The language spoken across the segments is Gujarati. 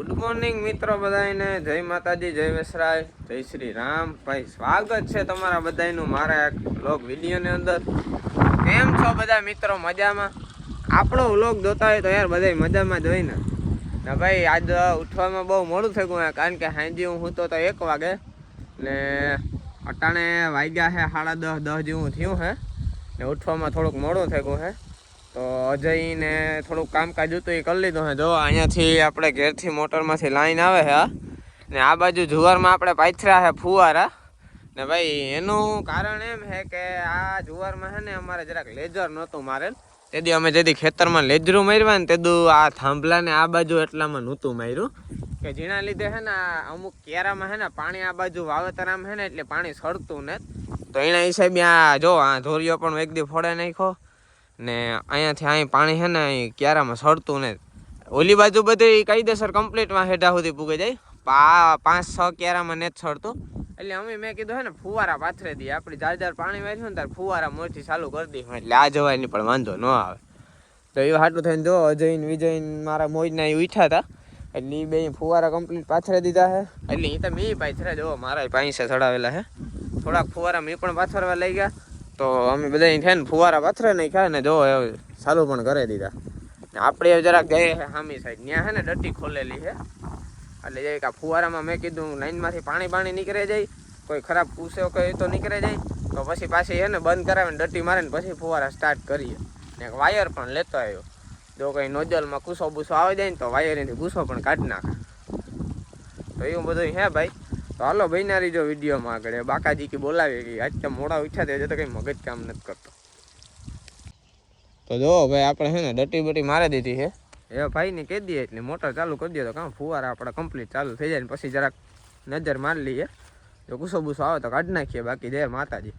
ગુડ મોર્નિંગ મિત્રો બધાને જય માતાજી, જય વેસરાય, જય શ્રી રામ ભાઈ, સ્વાગત છે તમારા બધાનું મારા એક વ્લોગ વિડીયોની અંદર. કેમ છો બધા મિત્રો મજામાં? આપણો વ્લોગ જોતા હોય તો યાર બધા મજામાં જ હોય ને. ભાઈ, આજ ઉઠવામાં બહુ મોડું થઈ ગયું કારણ કે હાંજી હું હું તો એક વાગે. ને અટાણે વાગ્યા છે સાડા દસ દસ જેવું થયું હે. ને ઉઠવામાં થોડુંક મોડું થઈ ગયું છે તો અજયને થોડુંક કામકાજ હતું, એ કરી લીધું. હે જો, અહીંયાથી આપણે ઘેરથી મોટરમાંથી લાઈન આવે છે ને આ બાજુ જુવારમાં આપણે પાથરા છે, ફુવારા. ને ભાઈ, એનું કારણ એમ છે કે આ જુવારમાં છે ને, અમારે જરાક લેજર નહોતું મારેલ. તેથી અમે જેથી ખેતરમાં લેજરું માર્યા ને તેદું આ થાંભલાને આ બાજુ એટલામાં નહોતું માર્યું. કે જેના લીધે છે ને અમુક કેરામાં છે ને, પાણી આ બાજુ વાવેતરામાં છે ને, એટલે પાણી સળતું ને તો એના હિસાબે આ, જો, આ ધોરીઓ પણ એક દી ફોડે નાખ્યો. ને અહીંયાથી અહીં પાણી છે ને અહીં ક્યારામાં સડતું ને ઓલી બાજુ બધી કાયદેસર કમ્પ્લીટમાં હેઠા સુધી પૂગે જાય. પા પાંચ, છ ક્યારામાં ને જ સડતું એટલે અમે મેં કીધું હે ને, ફુવારા પાથરે દઈએ. આપણી જાર પાણી વાંચ્યું ને, ત્યારે ફુવારા મોરથી ચાલુ કરી દઈએ. એટલે આ જવાની પણ વાંધો ન આવે. તો એ હાટું થઈને જો અજય વિજયન મારા મોજના એ ઉઠ્યા હતા એટલે એ બે ફુવારા કમ્પ્લીટ પાથરે દીધા છે એટલે એ તો મેં પાથરે, જો, મારા પાસે ચડાવેલા છે થોડાક ફુવારા મેં પણ પાથરવા લઈ ગયા. તો અમે બધા છે ને ફુવારા પાથરે નહીં ખાય ને જો સારું પણ કરી દીધા. આપણે જરાક જઈએ છે સામી સાઈડ. ત્યાં છે ને ડટ્ટી ખોલેલી છે એટલે જે આ ફુવારામાં મેં કીધું લાઈનમાંથી પાણી પાણી નીકળે જાય. કોઈ ખરાબ પૂછે કોઈ તો નીકળે જાય. તો પછી પાછી એને બંધ કરાવીને ડટ્ટી મારે ને પછી ફુવારા સ્ટાર્ટ કરીએ. ને એક વાયર પણ લેતો આવ્યો. જો કંઈ નોજલમાં કૂસો બૂસો આવી જાય ને તો વાયરથી કૂસો પણ કાઢી નાખે. તો એવું બધું હે ભાઈ. તો હાલો ભાઈ જો વિડીયોમાં આગળ બાકાજી કે બોલાવી કે આજ તો મોડા ઉઠ્યા તે તો કંઈ મગજ કામ નથી કરતો. તો જો ભાઈ આપણે છે ને ડટી બટી મારી દીધી છે. એ ભાઈને કહી દઈએ એટલે મોટર ચાલુ કરી દઈએ તો કામ ફુવારા આપણે કમ્પ્લીટ ચાલુ થઈ જાય ને પછી જરાક નજર મારી લઈએ. જો ગુસ્સો બુસ્સો આવે તો કાઢી નાખીએ બાકી જય માતાજી.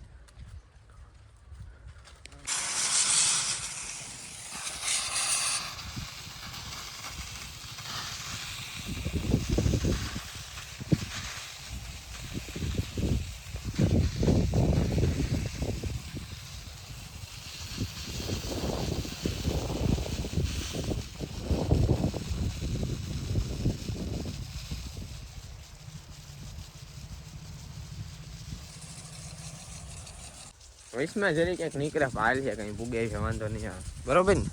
વૈશમાં જરી ક્યાંક નીકળે પાલ છે કઈ પૂગે છે વાંધો નહીં આવે. બરોબર ને?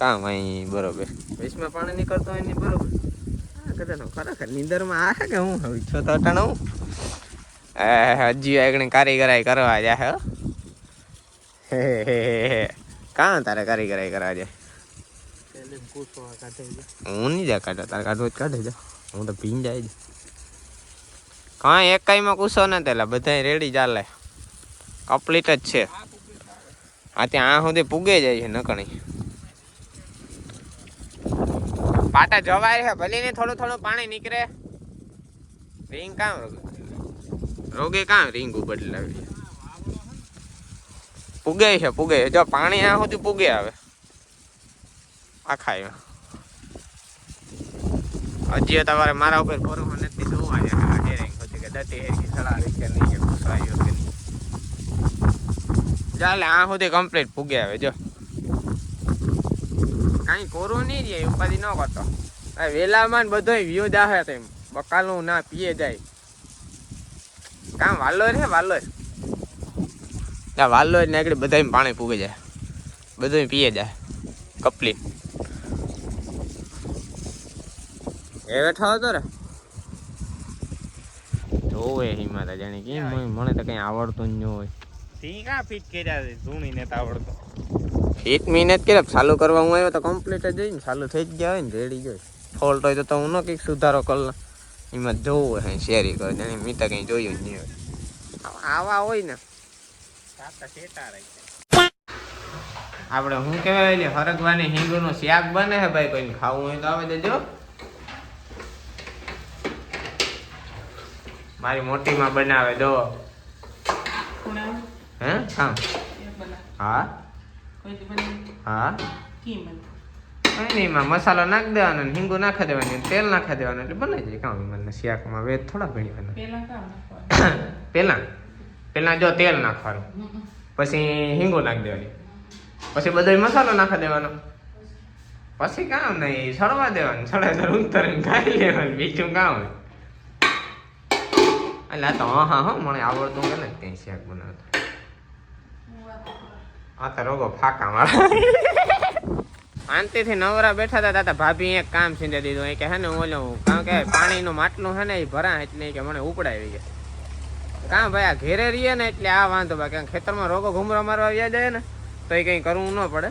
કામ અહીં બરોબર. વૈશમાં પાણી નીકળતો હોય નહીં બરોબર. ખરેખર નીંદરમાં આ કે હું? હવે છો તો અટાણ. હજી આગળ કારીગરાઈ કરવા જાય હે. હે કાં તારે કારીગરાઈ કરવા જાય? હું નહીં જા કાઢો તારે કાઢવો જ કાઢે જા. હું તો ભીન જાય કાંઈ એક કાંઈમાં કૂસો ને તેલા બધા રેડી ચાલે. કમ્પ્લીટ જ છે. આ ત્યાં આ સુધી પૂગે જાય છે નકણી. પાટા જવાય છે, ભલે ને થોડું થોડું પાણી નીકળે. રીંગ કામ રોગે. કામ રીંગ બદલાવી પૂગે છે, પૂગે જો પાણી આ સુધી પૂગે આવે. આખા એમાં હજી તમારે મારા ઉપર ભરોસો નથી, જોવા હતી કે દતી હેરી ચડાવી કે નહીં નહીં ચાલે, આ સુધી કમ્પ્લીટ પૂગે આવે, જો. કાંઈ કોરું નહીં જાય ઉપાધિ ન કરતો. વેલામાં બધો વ્યૂ જાહે તેમ બકાલું ના પીએ જાય. કામ વાલોર હે, વાલોર? ના વાલોર ને આગળ બધા પાણી પૂગે જાય. બધું પીએ જાય. કપલી. એ બેઠો હતો રે. જોવે હિમાતા જાણે. કેમ મને તો કઈ આવડતું જ ન હોય. તી કા ફિટ કર્યા છે ધૂણી ને આવડતો એક મિનિટ કે ચાલુ કરવા હું આવ્યો તો કમ્પ્લીટ જ હોય ને ચાલુ થઈ જ ગયા હોય ને રેડી ગયો ફોલ્ટ હોય તો તો હું ન કંઈક સુધારો કર એમાં જોવું હોય શેરી કરે જાણે મેં તો કંઈ જોયું જ નહીં હોય. આવા હોય ને. આપણે શું કહેવાય એટલે હરગવાની હિંગનું શાક બને છે ભાઈ કોઈને ખાવું હોય તો આવે દેજો. મારી મોટીમાં બનાવે જો હે? કામ? હા? હા? કઈ નહીં એમાં મસાલો નાખી દેવાનો ને હિંગુ નાખી દેવાની, તેલ નાખી દેવાનું એટલે બનાવી જાય કામ. મને શિયાકમાં વેદ થોડા ભણી પેલા? પેલા જો તેલ નાખવાનું. પછી હિંગુ નાખી દેવાની. પછી બધો મસાલો નાખી દેવાનો. પછી કામ નહીં સડવા દેવાનું. સડે તો ઉતરીને ખાઈ લેવાનું, બીજું કામ એટલે તો, હા હા મને આવડતું કે ને, ત્યાં શાક બનાવતા. આ તો રોગો ફાકા મારા. શાંતિથી નવરા બેઠા હતા તાતા ભાભી એક કામ સીંધે દીધું. એ કે હે ને ઓલું કારણ કે પાણીનું માટલું હે ને એ ભરા એટલે કે મને ઉપડાવી ગયા કાં ભાઈ આ ઘેરે રહીએ ને એટલે આ વાંધો બાકી. ખેતરમાં રોગો ઘૂમરો મારવા વ્યા જાય ને તો એ કંઈ કરવું ન પડે.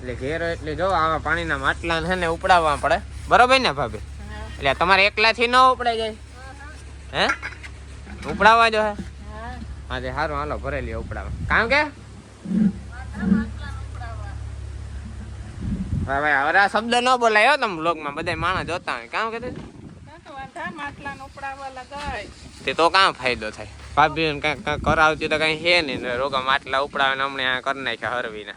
એટલે ઘેર એટલે જો આમાં પાણીના માટલા છે ને ઉપડાવવા પડે. બરોબર ને ભાભી? એટલે તમારે એકલાથી ન ઉપડાઈ જાય? હે? ઉપડાવવા જો હે? હા. તે સારું હાલો ભરેલી ઉપડાવવા કામ કે? હા હવે આ શબ્દ ન બોલાયો તમે બ્લોગમાં બધા માણસ જોતા હોય. કામ કરે તે તો કાં ફાયદો થાય. ભાભી કાંઈક કરાવતી તો કઈ છે નહીં. ને રોગા માટલા ઉપડાવે ને હમણાં આ કરી નાખ્યા હરવીને?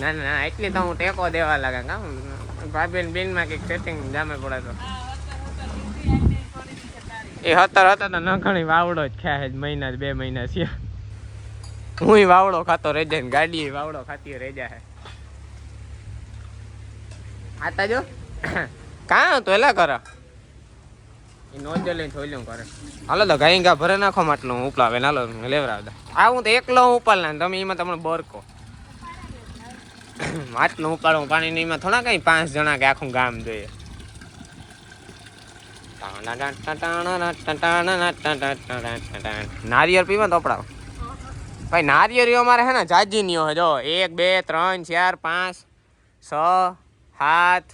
ના ના ના, એટલી તો હું ટેકો દેવા લાગે. કામ ભાભી ને બેનમાં કંઈક સેટિંગ જામે પડે તો. એ હતર હતા તો નખણી ઘણી વાવડો જ ખાય છે મહિના બે મહિના છે હું વાવડો ખાતો રહી જાય ને ગાડી વાવડો ખાતી રહી જાય. આતા જો કાં તો એલા કર? એ નોંધ લઈને થોલ્યું કરે હાલો તો ગાઈ ગા ભરે નાખો માટલું હું ઉપલાવે હાલો લેવરાવ દે. આ હું તો એકલો હું ઉપાડ ને તમે એમાં તમને બરકો. માટલું ઉપાડું પાણી એમાં થોડા કઈ પાંચ જણા કે આખું ગામ જોઈએ. નારિયેળ પીવા તો પડાવ ભાઈ, નારિયેળીઓ અમારે હે ને જાજી ની હોય જો. એક, બે, ત્રણ, ચાર, પાંચ, છ, સાત,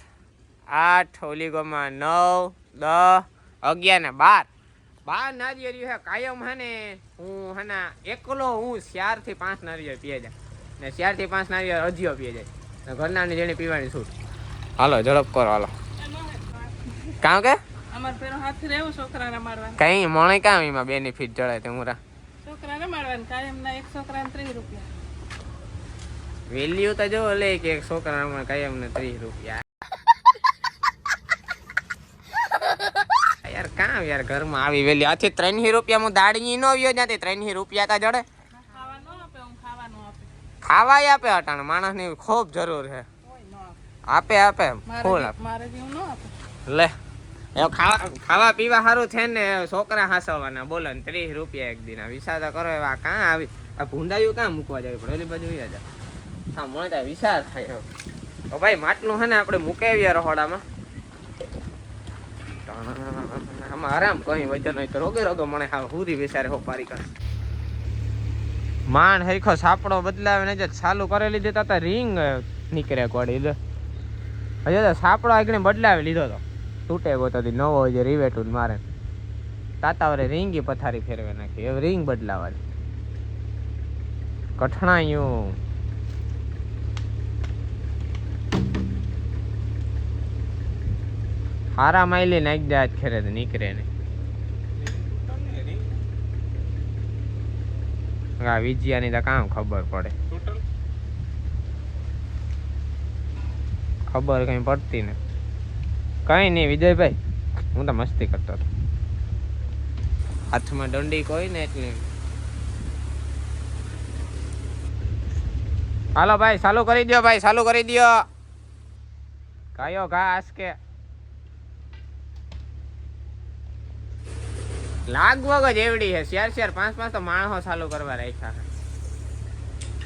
આઠ, ઓલી ગોમાં નવ, દસ, અગિયાર ને બાર. બાર નારિયેળીઓ હે, કાયમ હે ને હું હે ને એકલો હું ચારથી પાંચ નારિયેળ પીએ જાય ને ચારથી પાંચ નારિયેળ અજીઓ પીએ જાય ને ઘરના જેને પીવાની છૂટ. હાલો, ઝડપ કરો, હાલો. કામ કે? અમાર પેરો હાથ રહેવું છોકરાને મારવાનું. કઈ મણે કામ એમાં બેનિફિટ જળે તે મુરા છોકરાને મારવાનું કાયમ ના એક છોકરાને ત્રીસ રૂપિયા. વેલ્યુ તો જો લે કે એક છોકરા કાયમ ને ત્રીસ રૂપિયા. યાર કામ યાર ઘરમાં આવી વેલી આથી ત્રણસી રૂપિયા હું દાડી નો આવ્યો ત્યાંથી ત્રણસી રૂપિયા તા જડે. ખાવા આપે અટાણ માણસ માણસની ખૂબ જરૂર છે. આપે. આપે ફૂલ આપે. મારે જેવું ન આપે. લે. ખાવા ખાવા પીવા સારું છે ને, છોકરા હાસવાના. બોલો ને, ત્રીસ રૂપિયા એક દિન. તો કરો એવા કાં આવી? આ ભૂંડાયું કાં મૂકવા જવી પડે ઓલી બાજુ વયા હા ત્યાં વિચાર થાય તો ભાઈ, માટલું છે ને આપણે મૂકાવીએ રહોડામાં. આમાં આરામ કઈ વજન નહીં તો મને હા હુરી વિચારે હો પારી કર. માન હરખો સાપડો બદલાવે ને જે ચાલુ કરેલી દેતા હતા રિંગ નીકળે કોડી લે. હજુ તો સાપડો આગળ બદલાવી લીધો તો. તૂટે દી નવો જે રિવેટું મારે. તાતાવરે રીંગી પથારી ફેરવે નાખી. હવે રીંગ બદલાવાની. કઠણાયું. હારા માઇલી નાખી દે આજ ખેરે નીકળે ને આ વિજયાની તો કામ ખબર પડે. ખબર કઈ પડતી ને કઈ નહીં વિજયભાઈ, હું તો મસ્તી કરતો હતો. હાથમાં દંડી કોઈ ને એટલે. હાલો ભાઈ, ચાલુ કરી દો ભાઈ, ચાલુ કરી દો કયો ઘાસ કે લાગવગ જ એવડી છે શેર શેર પાંચ પાંચ તો માણસો ચાલુ કરવા રાખ્યા